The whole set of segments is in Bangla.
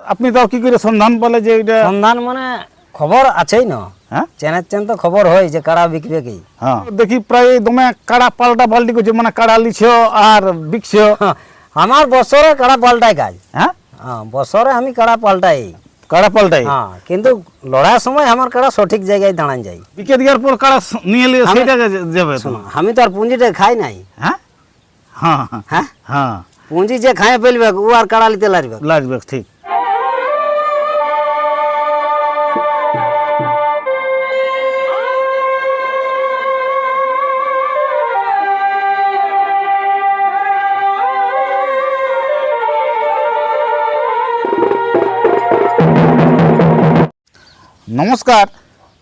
আপনি তাও কি করে সন্ধান পেলে যে এটা সন্ধান মানে খবর আছেই না। হ্যাঁ? চেনের চেন তো খবর হয় যে কারা বিকবে কি। হ্যাঁ। দেখি প্রায় দমে কাড়া পাল্টা পাল্টি করছে মানে কাড়া লিছ আর বিকছ। হ্যাঁ, আমার বছরে কারা পাল্টাই কাজ হ্যাঁ? হ্যাঁ বছরে আমি কারা পাল্টাই। কাড়া পাল্টাই? হ্যাঁ কিন্তু লড়ার সময় আমার কারা সঠিক জায়গায় দাঁড়ান যায়। বিকে দেওয়ার পর কাড়া নিয়ে এলে সেইটাকে যে- যাবে আমি তো আর পুঁজিটা খাই নাই। হ্যাঁ? হ্যাঁ হ্যাঁ, হ্যাঁ? হ্যাঁ। পুঁজি যে খায় ফেলবে ও আর কাড়া লিতে লাগবে। লাগবে ঠিক। নমস্কার।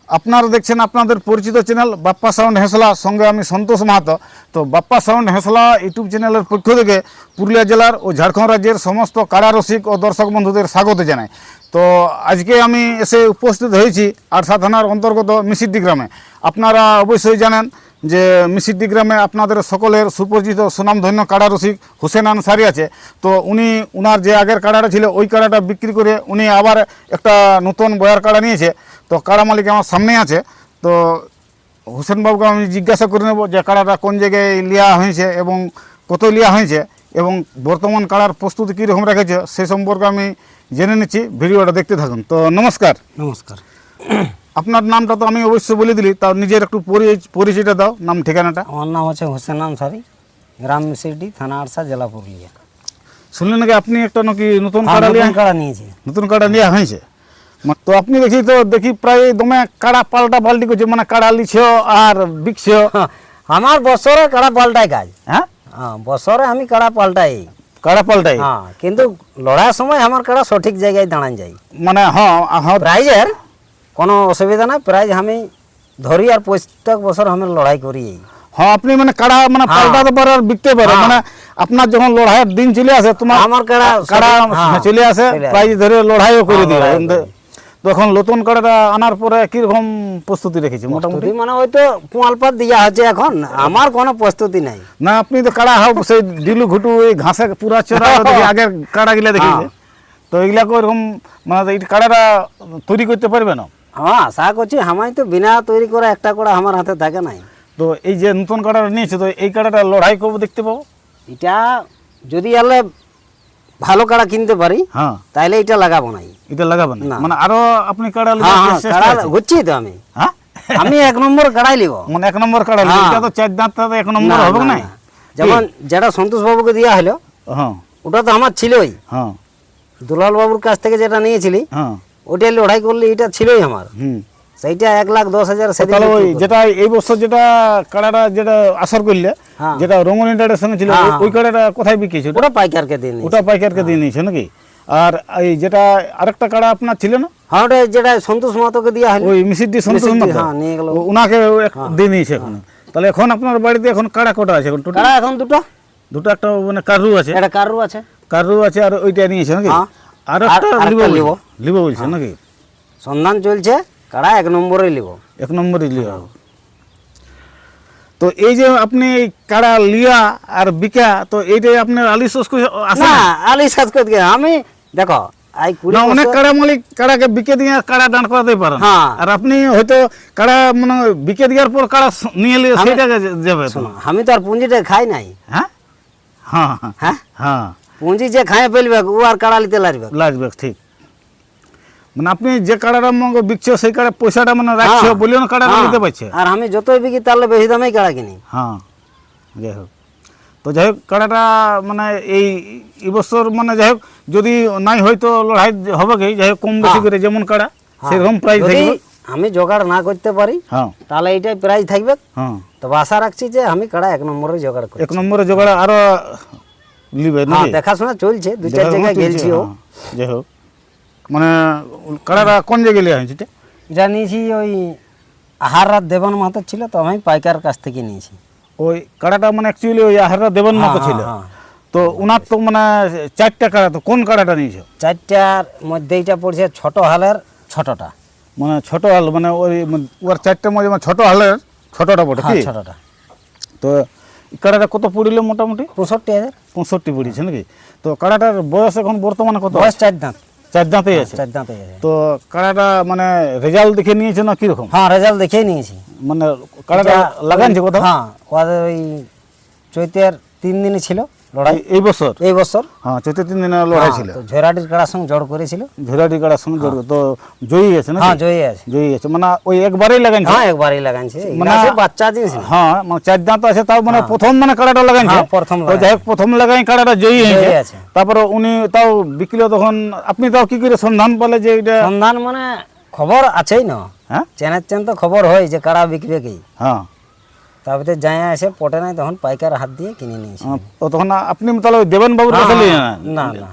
আপনারা দেখছেন আপনাদের পরিচিত চ্যানেল বাপ্পা সাউন্ড হেসলা। সঙ্গে আমি সন্তোষ মাহাতো। তো বাপ্পা সাউন্ড হেসলা ইউটিউব চ্যানেলের পক্ষ থেকে পুরুলিয়া জেলার ও ঝাড়খণ্ড রাজ্যের সমস্ত কাড়া রসিক ও দর্শক বন্ধুদের স্বাগত জানাই। তো আজকে আমি এসে উপস্থিত হয়েছি আরসা থানার অন্তর্গত মিসিদ্দি গ্রামে। আপনারা অবশ্যই জানেন যে মিসিদ্দি গ্রামে আপনাদের সকলের সুপরিচিত সুনামধন্য কাড়া রসিক হুসেন আনসারি আছে। তো উনি, উনার যে আগের কাড়াটা ছিল, ওই কাড়াটা বিক্রি করে উনি আবার একটা নতুন বয়ার কাড়া নিয়েছে। তো কাড়া মালিক আমার সামনে আছে তো হোসেন বাবুকে আমি জিজ্ঞাসা করে নেব যে কাড়াটা কোন জায়গায় লিয়া হয়েছে এবং কত লিয়া হয়েছে এবং বর্তমান কাড়ার প্রস্তুতি কীরকম রেখেছে সে সম্পর্কে আমি জেনে নিচ্ছি ভিডিওটা দেখতে থাকুন। তো নমস্কার। নমস্কার। আপনার নামটা তো আমি অবশ্যই বলে দিলি তাও নিজের একটু পরি- পরিচয়টা দাও নাম ঠিকানাটা। আমার নাম হচ্ছে হোসেন আনসারি গ্রাম মিসিডি থানা আরসা জেলা পুরুলিয়া। শুনলেন নাকি আপনি একটা নাকি নতুন কাড়া কাড়া নিয়েছি। নতুন কাড়া নেওয়া হয়েছে? তো আপনি দেখি তো দেখি প্রায় দমে কাড়া পাল্টা পাল্টি করছে মানে কাড়া লিছ আর বিকছ হ্যাঁ, আমার বছরে কাড়া পাল্টাই কাজ হ্যাঁ হ্যাঁ বছরে আমি কাড়া পাল্টাই কাড়া পাল্টাই হ্যাঁ কিন্তু লড়ার সময় আমার কাড়া সঠিক জায়গায় দাঁড়ান যায় মানে হ্যাঁ হ্যাঁ প্রাইজের কোনো অসুবিধা নাই প্রাইজ আমি ধরি আর প্রত্যেক বছর আমি লড়াই করি হ্যাঁ আপনি মানে কাড়া মানে হ্যাঁ। পাল্টাতে পারে আর বিকতে পারে হ্যাঁ। মানে আপনার যখন লড়াইয়ের দিন চলে আসে তোমার আমার কাড়া কাড়া হ্যাঁ, চলে আসে চলে আসে। প্রাইজ ধরে লড়াইও করে হ্যাঁ, দিবে লড়াইও কিন্তু তখন নতুন কাড়াটা আনার পরে কীরকম প্রস্তুতি রেখেছে মোটামুটি? মানে ওই তো পোয়ালপাত দিয়া হচ্ছে এখন আমার কোনো প্রস্তুতি নাই। না আপনি তো কাড়া হাও সেই ডিলু ঘুটু এই ঘাসে পুরা চড়া দেখি আগের কাড়া গিলা দেখেছে তো এগুলা এরকম মানে এই কাড়াটা তৈরি করতে পারবে না? হ্যাঁ আশা করছি আমায় তো বিনা তৈরি করা একটা করে আমার হাতে থাকে নাই। তো এই যে নতুন কাড়াটা নিয়েছে তো এই কাড়াটা লড়াই করব দেখতে পাবো? এটা যদি এলে ভালো কাড়া কিনতে পারি হ্যাঁ। তাইলে এটা লাগাবো নাই। এটা লাগাবো না। মানে আরও আপনি কাড়া হ্যাঁ লিবার হ্যাঁ? হচ্ছি তো আমি। হ্যাঁ? আমি এক নম্বর কাড়াই লিব। মানে এক নম্বর কাড়া হ্যাঁ। এটা তো চার দাঁত তো এক নম্বর হবে না। যেমন যেটা সন্তোষ বাবুকে দেওয়া হলো হ্যাঁ। ওটা তো আমার ছিলই। হ্যাঁ। দুলাল বাবুর কাছ থেকে যেটা নিয়েছিলি হ্যাঁ। ওটা লড়াই করলে এটা ছিলই আমার। হুম। সেইটা এক লাখ দশ হাজার তাহলে ওই যেটা এই বছর যেটা কাড়াটা যেটা আসর করলে হ্যাঁ। যেটা রঙিনটার সঙ্গে ছিল হ্যাঁ, ওই- হ্যাঁ। কাড়াটা কোথায় বিক্রিয়েছে ওটা ওটা পাইকারকে দিয়ে। ওটা পাইকারকে দিয়ে নিয়েছে নাকি? আর এই যেটা আরেকটা কাড়া আপনার ছিল না? হ্যাঁ ওটা যেটা সন্তোষ মাহাতোকে দেওয়া হলো। ওই মিসিডি সন্তোষ মাহাতো? হ্যাঁ, নিয়ে গেল। ওনাকে দিয়ে নিয়েছে এখন। তাহলে এখন আপনার বাড়িতে এখন কাড়া কটা আছে এখন কাড়া এখন দুটো। দুটো একটা মানে কারু আছে। একটা কারু আছে। কারু আছে আর ওইটা নিয়েছে নাকি। আর একটা লিবো। লিবো। বলছে নাকি? সন্ধান চলছে। কাড়া এক নম্বরে লিব এক নম্বরই লিয়া তো এই যে আপনি এই কাড়া লিয়া আর বিকা তো এইটাই আপনার আলিস আছে না না? আলি সাজ করে আমি দেখো এই কুড়ি না অনেক বছর- কাড়া মালিক কাড়াকে বিকে দিয়ে কাড়া দাঁড় করাতে পারেন হ্যাঁ। আর আপনি হয়তো কাড়া মানে বিকে দেওয়ার পর কাড়া স- নিয়ে এলে সেইটাকে যে- যাবে তো। শোনো, আমি তো আর পুঁজিটা খাই নাই হ্যাঁ হ্যাঁ হ্যাঁ হ্যাঁ হ্যাঁ পুঁজি যে খাই ফেলবে ও আর কাড়া লিতে লাগবে লাগবে ঠিক মানে আপনি যে কাড়াটা মঙ্গ বিকছো সেই কাড়া পয়সাটা মানে রাখছো হ্যাঁ। বলিও কাড়াটা হ্যাঁ। নিতে পারছে। আর আমি যতই বিকি তাহলে বেশি দামেই কাড়া কিনি। হ্যাঁ যাই হোক। তো যাই হোক কাড়াটা মানে এই এই বছর মানে যাই হোক যদি নাই হয়তো লড়াই হবে কি? যাই হোক কম বেশি করে যেমন কাড়া সেরকম প্রাইস হ্যাঁ। থাকবে আমি জোগাড় না করতে পারি হ্যাঁ। তাহলে এইটাই প্রাইস থাকবে। হ্যাঁ। তবে আশা রাখছি যে আমি কাড়া এক নম্বরে জোগাড় করি এক নম্বরে জোগাড় আরও লিবে হ্যাঁ নাকি? দেখাশোনা চলছে দু চার জায়গায় গেলছিও। হ্যাঁ, যাই হোক। মানে কাড়াটা কোন জায়গায় লিয়া হয়েছে এটা? নিয়েছি ওই আহার রাত দেবন মাহাতো ছিল তো আমি পাইকার কাছ থেকে নিয়েছি। ওই কাড়াটা মানে অ্যাকচুয়ালি ওই আহাররা দেবন মতো হ্যাঁ, ছিল। হ্যাঁ। তো ওনার তো মানে চারটা কাড়া তো কোন কাড়াটা নিয়েছো? চারটার মধ্যে এটা পড়ছে ছোট হালের ছোটটা। মানে ছোট হাল মানে ওই ওর চারটার মধ্যে মানে ছোট হালের ছোটটা বটে হ্যাঁ কি? ছোটটা। তো কাড়াটা কত পড়িল মোটামুটি? পঁয়ষট্টি হাজার। পঁয়ষট্টি পড়িছে নাকি? তো কাড়াটার বয়স এখন বর্তমানে কত? বয়স চার দাঁত। চার দাঁতে আছে। চার দাঁতে আছে। তো কাড়াটা মানে রেজাল্ট দেখে নিয়েছে না কীরকম? হ্যাঁ রেজাল্ট দেখেই নিয়েছি। মানে কাড়াটা লাগানছে কোথাও? হ্যাঁ ওই চৈতের তিন দিনই ছিল লড়াই। এই- বছর? এই বছর। হ্যাঁ চৈত্র তিন দিনের লড়াই ছিল। হ্যাঁ, তো ঝেরাটির কাড়ার সঙ্গে জড় করেছিল। ঝোরাটি কাড়ার সঙ্গে জড়িত তো জয়ী আছে না হ্যাঁ জয়ী আছে জয়ী আছে মানে ওই একবারেই লাগানছে হ্যাঁ একবারই লাগাইছে। মানে- মানে বাচ্চা না। হ্যাঁ মানে চার দাঁত আছে তাও মানে প্রথম মানে কাড়াটা লাগাইছে? হ্যাঁ, প্রথম তো যাই প্রথম লাগাই কাড়াটা জয়ী হয়েছে। তারপরে উনি তাও বিকলো তখন আপনি তাও কি করে সন্ধান পেলে যে এটা? সন্ধান মানে খবর আছেই না। হ্যাঁ? চেনের চেন তো খবর হয় যে কাড়া বিকবে কি। হ্যাঁ। তারপরে যাই এসে পটে নাই তখন পাইকার হাত দিয়ে কিনে নিয়েছি তো তখন আপনি তাহলে ওই দেবেন বাবুর কাছে নিয়ে না না।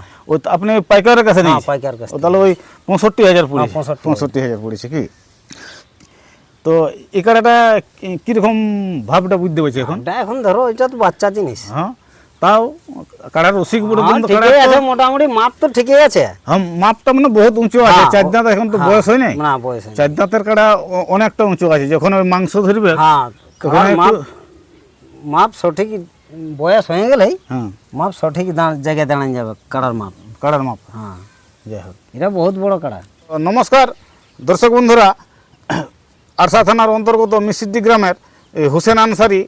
আপনি পাইকারের কাছে নিয়েছেন পাইকার কাছ ও তাহলে ওই পঁয়ষট্টি হাজার পড়েছে। পঁয়ষট্টি। হাজার পড়েছে কি? তো এই কাড়াটা কি- কীরকম ভাবটা বুঝতে পারছি এখন? এখন ধরো এটা তো বাচ্চা জিনিস। হ্যাঁ তাও কাড়ার রসিক বড় হ্যাঁ, ঠিকই আছে মোটামুটি মাপ তো ঠিকই আছে। হ্যাঁ মাপটা মানে বহুত উঁচু আছে। হ্যাঁ, চার দাঁত এখন তো হ্যাঁ, বয়স হয় নাই? না বয়স চার দাঁতের কাড়া অনেকটা উঁচু আছে। যখন ওই মাংস ধরবে হ্যাঁ মাপ মাপ সঠিক বয়স হয়ে গেলেই হ্যাঁ। মাপ সঠিক জায়গায় দাঁড়ান যাবে কাড়ার মাপ। কাড়ার মাপ। হ্যাঁ। যাই হোক। এটা বহুত বড় কাড়া। নমস্কার দর্শক বন্ধুরা আরসা থানার অন্তর্গত মিসিদ্দি গ্রামের হোসেন আনসারি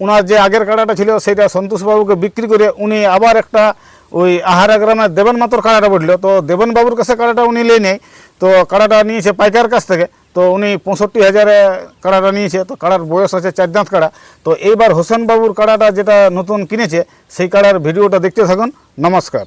ওনার যে আগের কাড়াটা ছিল সেটা সন্তোষবাবুকে বিক্রি করে উনি আবার একটা ওই আহারা গ্রামের দেবেন মাতর কাড়াটা বলল। তো দেবেন বাবুর কাছে কাড়াটা উনি লে নেই তো কাড়াটা নিয়েছে পাইকার কাছ থেকে। তো উনি পঁয়ষট্টি হাজারে কাড়াটা নিয়েছে। তো কাড়ার বয়স আছে চার দাঁত কাড়া। তো এইবার হোসেন বাবুর কাড়াটা যেটা নতুন কিনেছে, সেই কাড়ার ভিডিওটা দেখতে থাকুন। নমস্কার।